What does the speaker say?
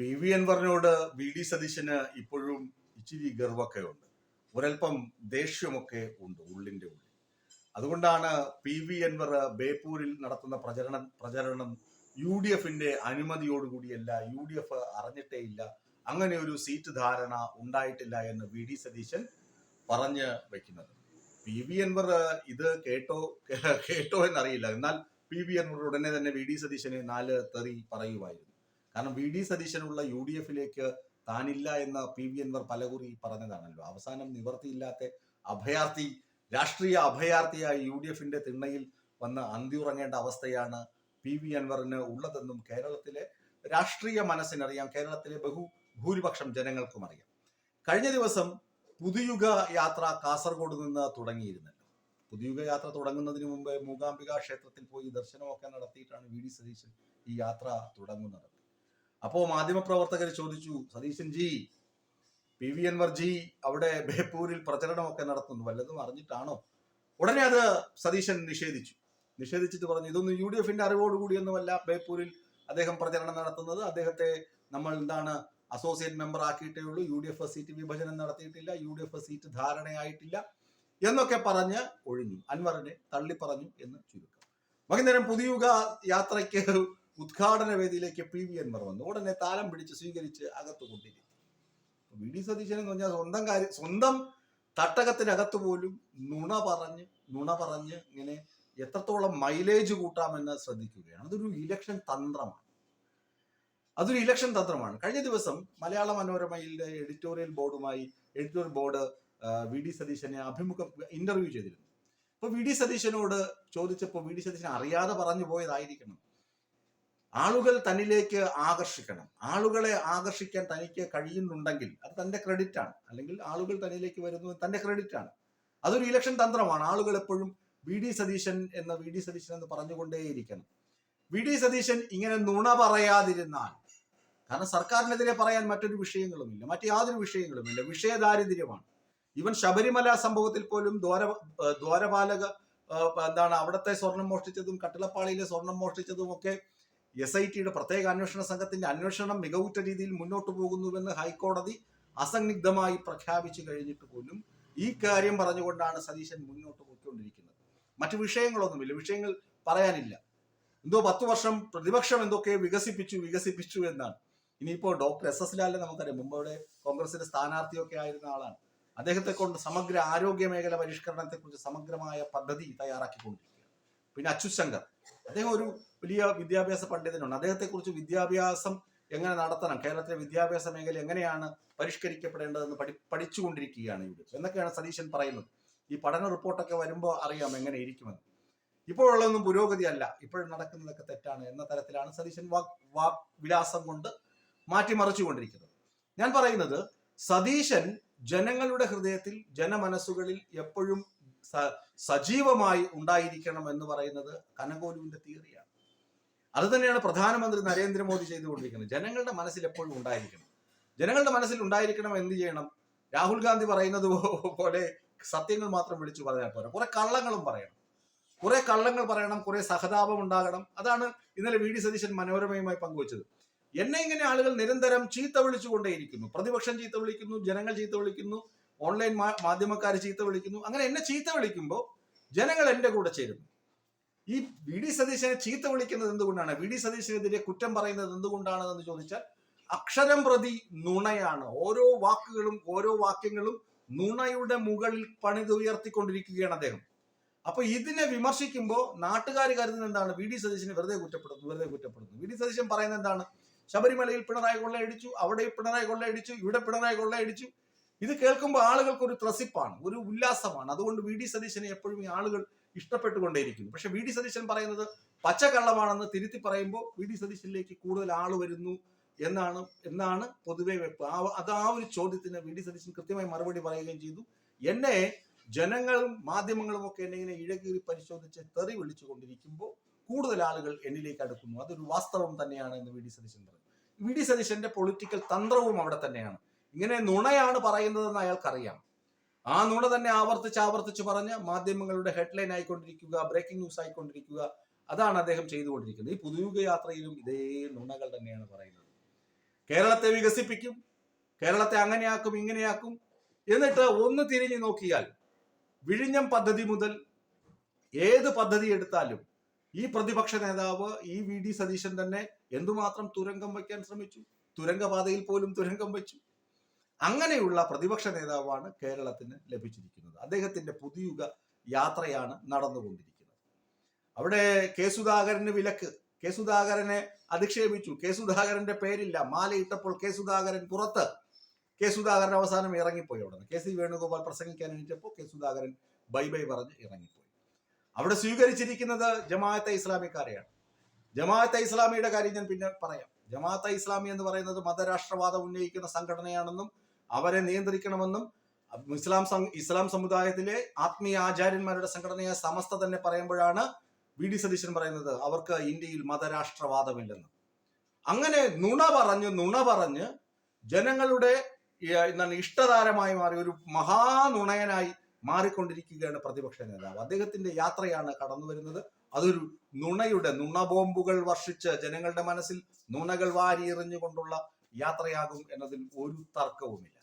P V പറഞ്ഞോട് V D സതീശന് ഇപ്പോഴും ഇച്ചിരി ഗർവൊക്കെ ഉണ്ട് ഒരൽപ്പം ദേഷ്യമൊക്കെ ഉണ്ട് ഉള്ളിന്റെ ഉള്ളിൽ. അതുകൊണ്ടാണ് പി വി എൻവർ ബേപ്പൂരിൽ നടത്തുന്ന പ്രചരണം പ്രചരണം യു ഡി എഫിന്റെ അനുമതിയോടുകൂടിയല്ല യു ഡി എഫ് അറിഞ്ഞിട്ടേ ഇല്ല അങ്ങനെ ഒരു സീറ്റ് ധാരണ ഉണ്ടായിട്ടില്ല എന്ന് വി ഡി സതീശൻ പറഞ്ഞ് വെക്കുന്നത്. പി വി എൻവർ ഇത് കേട്ടോ കേട്ടോ എന്നറിയില്ല. എന്നാൽ പി വി എൻവർ ഉടനെ തന്നെ വി ഡി സതീശനെ നാല് തെറി പറയുമായിരുന്നു. കാരണം വി ഡി സതീശനുള്ള യു ഡി എഫിലേക്ക് താനില്ല എന്ന പി വി എൻവർ പലകുറി പറഞ്ഞതാണല്ലോ. അവസാനം നിവർത്തിയില്ലാത്ത അഭയാർത്ഥി രാഷ്ട്രീയ അഭയാർത്ഥിയായ യു ഡി എഫിന്റെ തിണ്ണയിൽ വന്ന് അന്തിയുറങ്ങേണ്ട അവസ്ഥയാണ് പി വി അൻവറിന് ഉള്ളതെന്നും കേരളത്തിലെ രാഷ്ട്രീയ മനസ്സിനറിയാം. കേരളത്തിലെ ബഹു ഭൂരിപക്ഷം ജനങ്ങൾക്കും അറിയാം. കഴിഞ്ഞ ദിവസം പുതുയുഗ യാത്ര കാസർഗോഡ് നിന്ന് തുടങ്ങിയിരുന്നല്ലോ. പുതുയുഗ യാത്ര തുടങ്ങുന്നതിന് മുമ്പ് മൂകാംബിക ക്ഷേത്രത്തിൽ പോയി ദർശനമൊക്കെ നടത്തിയിട്ടാണ് വി ഡി സതീശൻ ഈ യാത്ര തുടങ്ങുന്നത്. അപ്പോൾ മാധ്യമപ്രവർത്തകർ ചോദിച്ചു സതീശൻ ജി പി വി അൻവർ ജി അവിടെ ബേപ്പൂരിൽ പ്രചരണമൊക്കെ നടത്തുന്നു. വല്ലതും അറിഞ്ഞിട്ടാണോ? ഉടനെ അത് സതീശൻ നിഷേധിച്ചു. നിഷേധിച്ചിട്ട് പറഞ്ഞു ഇതൊന്നും യു ഡി എഫിന്റെ അറിവോടുകൂടിയൊന്നുമല്ല ബേപ്പൂരിൽ അദ്ദേഹം പ്രചരണം നടത്തുന്നത്. അദ്ദേഹത്തെ നമ്മൾ എന്താണ് അസോസിയേറ്റ് മെമ്പർ ആക്കിയിട്ടേ ഉള്ളൂ. യു ഡി എഫ് സീറ്റ് വിഭജനം നടത്തിയിട്ടില്ല. യു ഡി എഫ് സീറ്റ് ധാരണയായിട്ടില്ല. എന്നൊക്കെ പറഞ്ഞ് ഒഴിഞ്ഞു. അൻവറിനെ തള്ളി പറഞ്ഞു എന്ന് ചുരുക്കം. വൈകുന്നേരം പുതിയുഗ യാത്രയ്ക്ക് ഉദ്ഘാടന വേദിയിലേക്ക് പി വി അൻവർ വന്നു. ഉടനെ താലം പിടിച്ച് സ്വീകരിച്ച് അകത്ത് കൊണ്ടിരുന്നു. വി ഡി സതീശൻ എന്ന് പറഞ്ഞാൽ സ്വന്തം കാര്യം സ്വന്തം തട്ടകത്തിനകത്ത് പോലും നുണ പറഞ്ഞ് നുണ പറഞ്ഞ് ഇങ്ങനെ എത്രത്തോളം മൈലേജ് കൂട്ടാമെന്ന് ശ്രദ്ധിക്കുകയാണ്. അതൊരു ഇലക്ഷൻ തന്ത്രമാണ്. അതൊരു ഇലക്ഷൻ തന്ത്രമാണ്. കഴിഞ്ഞ ദിവസം മലയാള മനോരമയിലെ എഡിറ്റോറിയൽ ബോർഡുമായി എഡിറ്റോറിയൽ ബോർഡ് വി ഡി സതീശനെ അഭിമുഖം ഇന്റർവ്യൂ ചെയ്തിരുന്നു. അപ്പൊ വി ഡി സതീശനോട് ചോദിച്ചപ്പോൾ വി ഡി സതീശൻ അറിയാതെ പറഞ്ഞു പോയതായിരിക്കണം. ആളുകൾ തന്നിലേക്ക് ആകർഷിക്കണം. ആളുകളെ ആകർഷിക്കാൻ തനിക്ക് കഴിയുന്നുണ്ടെങ്കിൽ അത് തന്റെ ക്രെഡിറ്റ് ആണ്. അല്ലെങ്കിൽ ആളുകൾ തന്നിലേക്ക് വരുന്നത് തന്റെ ക്രെഡിറ്റ് ആണ്. അതൊരു ഇലക്ഷൻ തന്ത്രമാണ്. ആളുകൾ എപ്പോഴും വി ഡി സതീശൻ എന്ന വി ഡി സതീശൻ എന്ന് പറഞ്ഞുകൊണ്ടേയിരിക്കണം. വി ഡി സതീശൻ ഇങ്ങനെ നുണ പറയാതിരുന്നാൽ കാരണം സർക്കാരിനെതിരെ പറയാൻ മറ്റൊരു വിഷയങ്ങളുമില്ല. മറ്റു യാതൊരു വിഷയങ്ങളുമില്ല. വിഷയദാരിദ്ര്യമാണ്. ഇവൻ ശബരിമല സംഭവത്തിൽ പോലും ദ്വാര ദ്വാരപാലക എന്താണ് അവിടുത്തെ സ്വർണം മോഷ്ടിച്ചതും കട്ടിളപ്പാളിയിലെ സ്വർണം മോഷ്ടിച്ചതും ഒക്കെ എസ് ഐ ടിയുടെ പ്രത്യേക അന്വേഷണ സംഘത്തിന്റെ അന്വേഷണം മികവുറ്റ രീതിയിൽ മുന്നോട്ട് പോകുന്നുവെന്ന് ഹൈക്കോടതി അസന്നിഗ്ധമായി പ്രഖ്യാപിച്ചു കഴിഞ്ഞിട്ട് പോലും ഈ കാര്യം പറഞ്ഞുകൊണ്ടാണ് സതീശൻ മുന്നോട്ട് പോയിക്കൊണ്ടിരിക്കുന്നത്. മറ്റു വിഷയങ്ങളൊന്നുമില്ല. വിഷയങ്ങൾ പറയാനില്ല. എന്തോ പത്തു വർഷം പ്രതിപക്ഷം എന്തൊക്കെ വികസിപ്പിച്ചു വികസിപ്പിച്ചു എന്നാണ്. ഇനിയിപ്പോ ഡോക്ടർ എസ് എസ് ലാലിനെ നമുക്കറിയാം. മുമ്പ് അവിടെ കോൺഗ്രസിന്റെ സ്ഥാനാർത്ഥിയൊക്കെ ആയിരുന്ന ആളാണ്. അദ്ദേഹത്തെ കൊണ്ട് സമഗ്ര ആരോഗ്യ മേഖല പരിഷ്കരണത്തെ കുറിച്ച് സമഗ്രമായ പദ്ധതി തയ്യാറാക്കിക്കൊണ്ടിരിക്കുകയാണ്. പിന്നെ അച്യുത് ശങ്കർ. അദ്ദേഹം ഒരു വലിയ വിദ്യാഭ്യാസ പണ്ഡിതനാണ് അദ്ദേഹത്തെ കുറിച്ച് വിദ്യാഭ്യാസം എങ്ങനെ നടത്തണം? കേരളത്തിലെ വിദ്യാഭ്യാസ മേഖല എങ്ങനെയാണ് പരിഷ്കരിക്കപ്പെടേണ്ടതെന്ന് പഠി പഠിച്ചുകൊണ്ടിരിക്കുകയാണ് ഇവിടെ. എന്നൊക്കെയാണ് സതീശൻ പറയുന്നത്. ഈ പഠന റിപ്പോർട്ടൊക്കെ വരുമ്പോൾ അറിയാം എങ്ങനെ ഇരിക്കുമെന്ന്. ഇപ്പോഴുള്ളതൊന്നും പുരോഗതി അല്ല ഇപ്പോഴും നടക്കുന്നതൊക്കെ തെറ്റാണ് എന്ന തരത്തിലാണ് സതീശൻ വാക് വാക് വിലാസം കൊണ്ട് മാറ്റിമറിച്ചുകൊണ്ടിരിക്കുന്നത്. ഞാൻ പറയുന്നത് സതീശൻ ജനങ്ങളുടെ ഹൃദയത്തിൽ ജനമനസ്സുകളിൽ എപ്പോഴും സജീവമായി ഉണ്ടായിരിക്കണം എന്ന് പറയുന്നത് കനകോലുവിന്റെ തിയറിയാണ്. അത് തന്നെയാണ് പ്രധാനമന്ത്രി നരേന്ദ്രമോദി ചെയ്തുകൊണ്ടിരിക്കുന്നത്. ജനങ്ങളുടെ മനസ്സിൽ എപ്പോഴും ഉണ്ടായിരിക്കണം. ജനങ്ങളുടെ മനസ്സിൽ ഉണ്ടായിരിക്കണം എന്ത് ചെയ്യണം? രാഹുൽ ഗാന്ധി പറയുന്നത് പോലെ സത്യങ്ങൾ മാത്രം വിളിച്ചു പറയാൻ പോരാ. കുറെ കള്ളങ്ങളും പറയണം. കുറെ കള്ളങ്ങൾ പറയണം കുറെ സഹതാപം ഉണ്ടാകണം. അതാണ് ഇന്നലെ വി ഡി സതീശൻ മനോരമയുമായി പങ്കുവച്ചത്. എന്നെ ഇങ്ങനെ ആളുകൾ നിരന്തരം ചീത്ത വിളിച്ചുകൊണ്ടേയിരിക്കുന്നു. പ്രതിപക്ഷം ചീത്ത വിളിക്കുന്നു ജനങ്ങൾ ചീത്ത വിളിക്കുന്നു. ഓൺലൈൻ മാധ്യമക്കാർ ചീത്ത വിളിക്കുന്നു. അങ്ങനെ എന്നെ ചീത്ത വിളിക്കുമ്പോൾ ജനങ്ങൾ എന്റെ കൂടെ ചേരുന്നു. ഈ വി ഡി സതീശനെ ചീത്ത വിളിക്കുന്നത് എന്തുകൊണ്ടാണ്? വി ഡി സതീശനെതിരെ കുറ്റം പറയുന്നത് എന്തുകൊണ്ടാണെന്ന് ചോദിച്ചാൽ അക്ഷരം പ്രതി നുണയാണ്. ഓരോ വാക്കുകളും ഓരോ വാക്യങ്ങളും നുണയുടെ മുകളിൽ പണിതുയർത്തിക്കൊണ്ടിരിക്കുകയാണ് അദ്ദേഹം. അപ്പൊ ഇതിനെ വിമർശിക്കുമ്പോൾ നാട്ടുകാർ കരുതുന്നത് എന്താണ്? വി ഡി സതീശനെ വെറുതെ കുറ്റപ്പെടുന്നു വെറുതെ കുറ്റപ്പെടുന്നു വി ഡി സതീശൻ പറയുന്നത് എന്താണ്? ശബരിമലയിൽ പിണറായി കൊള്ളയടിച്ചു അവിടെ പിണറായി കൊള്ളയടിച്ചു ഇവിടെ പിണറായി കൊള്ളയടിച്ചു. ഇത് കേൾക്കുമ്പോൾ ആളുകൾക്ക് ഒരു ത്രസിപ്പാണ് ഒരു ഉല്ലാസമാണ്. അതുകൊണ്ട് വി ഡി സതീശനെ എപ്പോഴും ഈ ആളുകൾ ഇഷ്ടപ്പെട്ടുകൊണ്ടേയിരിക്കുന്നു. പക്ഷെ വി ഡി സതീശൻ പറയുന്നത് പച്ചക്കള്ളമാണെന്ന് തിരുത്തി പറയുമ്പോൾ വി ഡി സതീശനിലേക്ക് കൂടുതൽ ആൾ വരുന്നു എന്നാണ് എന്നാണ് പൊതുവെ വെപ്പ്. ആ അത് ആ ഒരു ചോദ്യത്തിന് വി ഡി സതീശൻ കൃത്യമായി മറുപടി പറയുകയും ചെയ്തു. എന്നെ ജനങ്ങളും മാധ്യമങ്ങളും ഒക്കെ എന്നെ ഇങ്ങനെ ഇഴകീറി പരിശോധിച്ച് തെറി വിളിച്ചു കൊണ്ടിരിക്കുമ്പോൾ കൂടുതൽ ആളുകൾ എന്നിലേക്ക് അടുക്കുന്നു. അതൊരു വാസ്തവം തന്നെയാണ് എന്ന് വി ഡി സതീശൻ പറഞ്ഞു. വി ഡി സതീശന്റെ പൊളിറ്റിക്കൽ തന്ത്രവും അവിടെ തന്നെയാണ്. ഇങ്ങനെ നുണയാണ് പറയുന്നതെന്ന് അയാൾക്കറിയാം. ആ നുണ തന്നെ ആവർത്തിച്ച് ആവർത്തിച്ച് പറഞ്ഞ് മാധ്യമങ്ങളുടെ ഹെഡ്ലൈൻ ആയിക്കൊണ്ടിരിക്കുക ബ്രേക്കിംഗ് ന്യൂസ് ആയിക്കൊണ്ടിരിക്കുക അതാണ് അദ്ദേഹം ചെയ്തുകൊണ്ടിരിക്കുന്നത്. ഈ പുതുയുഗ യാത്രയിലും ഇതേ നുണകൾ തന്നെയാണ് പറയുന്നത്. കേരളത്തെ വികസിപ്പിക്കും കേരളത്തെ അങ്ങനെയാക്കും ഇങ്ങനെയാക്കും. എന്നിട്ട് ഒന്ന് തിരിഞ്ഞു നോക്കിയാൽ വിഴിഞ്ഞം പദ്ധതി മുതൽ ഏത് പദ്ധതി എടുത്താലും ഈ പ്രതിപക്ഷ നേതാവ് ഈ വി ഡി സതീശൻ തന്നെ എന്തുമാത്രം തുരങ്കം വയ്ക്കാൻ ശ്രമിച്ചു? തുരങ്കപാതയിൽ പോലും തുരങ്കം വെച്ചു. അങ്ങനെയുള്ള പ്രതിപക്ഷ നേതാവാണ് കേരളത്തിന് ലഭിച്ചിരിക്കുന്നത്. അദ്ദേഹത്തിന്റെ പുതിയുഗ യാത്രയാണ് നടന്നുകൊണ്ടിരിക്കുന്നത്. അവിടെ കെ സുധാകരന് വിലക്ക്. കെ സുധാകരനെ അധിക്ഷേപിച്ചു. കെ സുധാകരന്റെ പേരില്ല. മാലയിട്ടപ്പോൾ കെ സുധാകരൻ പുറത്ത്. കെ സുധാകരൻ അവസാനം ഇറങ്ങിപ്പോയി അവിടെ കെ സി വേണുഗോപാൽ പ്രസംഗിക്കാൻ എണീറ്റപ്പോൾ കെ സുധാകരൻ ബൈ ബൈ പറഞ്ഞ് ഇറങ്ങിപ്പോയി. അവിടെ സ്വീകരിച്ചിരിക്കുന്നത് ജമാഅത്തെ ഇസ്ലാമിക്കാരെയാണ്. ജമാഅത്തെ ഇസ്ലാമിയുടെ കാര്യം ഞാൻ പിന്നെ പറയാം. ജമാഅത്തെ ഇസ്ലാമി എന്ന് പറയുന്നത് മതരാഷ്ട്രവാദം ഉന്നയിക്കുന്ന സംഘടനയാണെന്നും അവരെ നിയന്ത്രിക്കണമെന്നും ഇസ്ലാം ഇസ്ലാം സമുദായത്തിലെ ആത്മീയ ആചാര്യന്മാരുടെ സംഘടനയായ സമസ്ത തന്നെ പറയുമ്പോഴാണ് വി ഡി സതീശൻ പറയുന്നത് അവർക്ക് ഇന്ത്യയിൽ മതരാഷ്ട്രവാദമില്ലെന്ന്. അങ്ങനെ നുണ പറഞ്ഞ് നുണ പറഞ്ഞ് ജനങ്ങളുടെ എന്താണ് ഇഷ്ടതാരമായി മാറി ഒരു മഹാനുണയനായി മാറിക്കൊണ്ടിരിക്കുകയാണ് പ്രതിപക്ഷ നേതാവ്. അദ്ദേഹത്തിന്റെ യാത്രയാണ് കടന്നു വരുന്നത്. അതൊരു നുണയുടെ നുണബോംബുകൾ വർഷിച്ച് ജനങ്ങളുടെ മനസ്സിൽ നുണകൾ വാരി എറിഞ്ഞുകൊണ്ടുള്ള യാത്രയാകും എന്നതിൽ ഒരു തർക്കവുമില്ല.